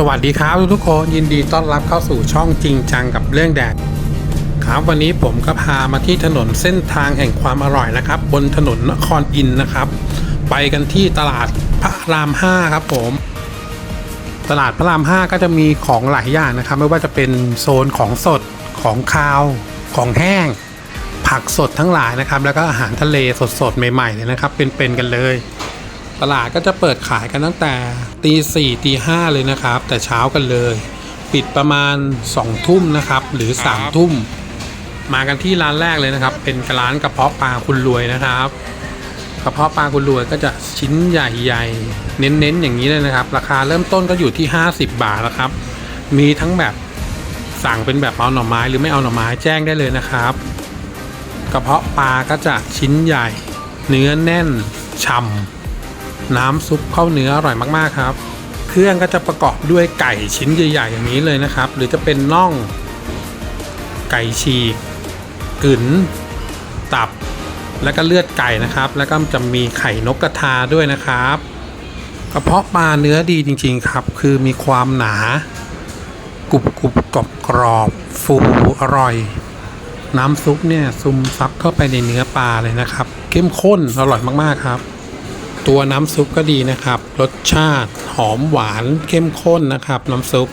สวัสดีครับทุกคนยินดีต้อนรับเข้าสู่ช่องจริงจังกับเรื่องแดดครับวันนี้ผมก็พามาที่ถนนเส้นทางแห่งความอร่อยนะครับ บนถนนนครอินนะครับ ไปกันที่ตลาดพระราม5ครับผม ตลาดพระราม5ก็จะมีของหลายอย่างนะครับ ไม่ว่าจะเป็นโซนของสดของคาว ของแห้ง ผักสดทั้งหลายนะครับ แล้วก็อาหารทะเลสดๆใหม่ๆเลยนะครับ เป็นๆกันเลย ตลาดก็จะเปิดขายกันตั้งแต่ตีสี่ตีห้าเลยนะครับ แต่เช้ากันเลย ปิดประมาณ2องทุ่มนะครับ หรือ3ามทุ่ม มากันที่ร้านแรกเลยนะครับ เป็นร้านกระเพาะปลาคุณรวยนะครับ กระเพาะปลาคุณรวยก็จะชิ้นใหญ่ๆ เน้นๆ อย่างนี้เลยนะครับ ราคาเริ่มต้นก็อยู่ที่ 50 บาทนะครับ มีทั้งแบบสั่งเป็นแบบเอาหน่อไม้หรือไม่เอาหน่อไม้แจ้งได้เลยนะครับ กระเพาะปลาก็จะชิ้นใหญ่ เนื้อแน่นฉ่ำ น้ำซุปข้าวเนื้ออร่อยมากๆครับ เครื่องก็จะประกอบด้วยไก่ชิ้นใหญ่ ๆ อย่างนี้เลยนะครับ หรือจะเป็นน่อง ไก่ฉีกกึ๋นตับ แล้วก็เลือดไก่นะครับ แล้วก็จะมีไข่นกกระทาด้วยนะครับกระเพาะปลาเนื้อดีจริง ๆ ครับ คือมีความหนากรุบกรุบกรอบกรอบฟูอร่อย น้ำซุปเนี่ยซึมซับเข้าไปในเนื้อปลาเลยนะครับ เข้มข้นอร่อยมาก ๆ ครับ ตัวน้ำซุปก็ดีนะครับ รสชาติหอมหวานเข้มข้นนะครับ น้ำซุป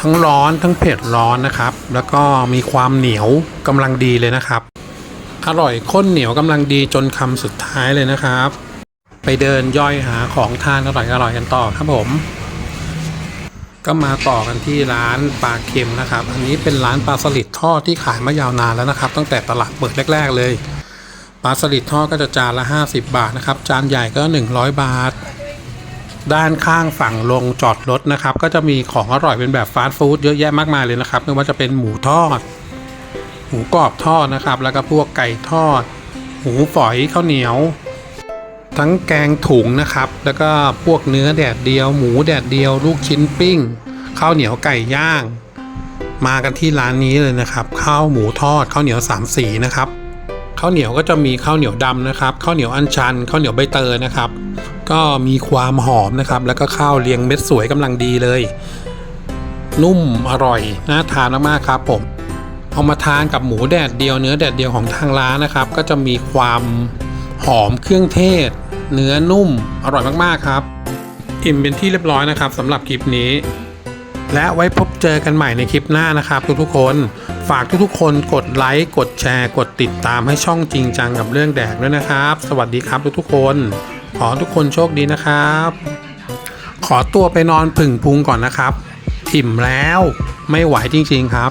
ทั้งร้อนทั้งเผ็ดร้อนนะครับ แล้วก็มีความเหนียวกำลังดีเลยนะครับ อร่อยข้นเหนียวกำลังดีจนคำสุดท้ายเลยนะครับ ไปเดินย่อยหาของทานอร่อยอร่อยกันต่อครับผม ก็มาต่อกันที่ร้านปลาเค็มนะครับ อันนี้เป็นร้านปลาสลิดทอดที่ขายมายาวนานแล้วนะครับ ตั้งแต่ตลาดเปิดแรก ๆ เลย ปลาสลิดทอดก็จะจานละ 50 บาทนะครับ จานใหญ่ก็ 100 บาท ด้านข้างฝั่งลงจอดรถนะครับ ก็จะมีของอร่อยเป็นแบบฟาสต์ฟู้ดเยอะแยะมากมายเลยนะครับ ไม่ว่าจะเป็นหมูทอด หมูกรอบทอดนะครับ แล้วก็พวกไก่ทอด หมูฝอยข้าวเหนียว ทั้งแกงถุงนะครับ แล้วก็พวกเนื้อแดดเดียว หมูแดดเดียว ลูกชิ้นปิ้ง ข้าวเหนียวไก่ย่าง มากันที่ร้านนี้เลยนะครับ ข้าวหมูทอดข้าวเหนียวสามสีนะครับ ข้าวเหนียวก็จะมีข้าวเหนียวดำนะครับข้าวเหนียวอัญชันข้าวเหนียวใบเตยนะครับ ก็มีความหอมนะครับ แล้วก็ข้าวเรียงเม็ดสวยกำลังดีเลย นุ่มอร่อยน่าทานมากๆครับผมเอามาทานกับหมูแดดเดียวเนื้อแดดเดียวของทางร้านนะครับ ก็จะมีความหอมเครื่องเทศ เนื้อนุ่มอร่อยมากๆครับ อิ่มเป็นที่เรียบร้อยนะครับสำหรับคลิปนี้ และไว้พบเจอกันใหม่ในคลิปหน้านะครับทุกๆคน ฝากทุกๆคนกดไลค์กดแชร์กดติดตามให้ช่องจริงจังกับเรื่องแดกด้วยนะครับ สวัสดีครับทุกๆคน ขอทุกคนโชคดีนะครับ ขอตัวไปนอนผึ่งพุงก่อนนะครับ อิ่มแล้วไม่ไหวจริงๆครับ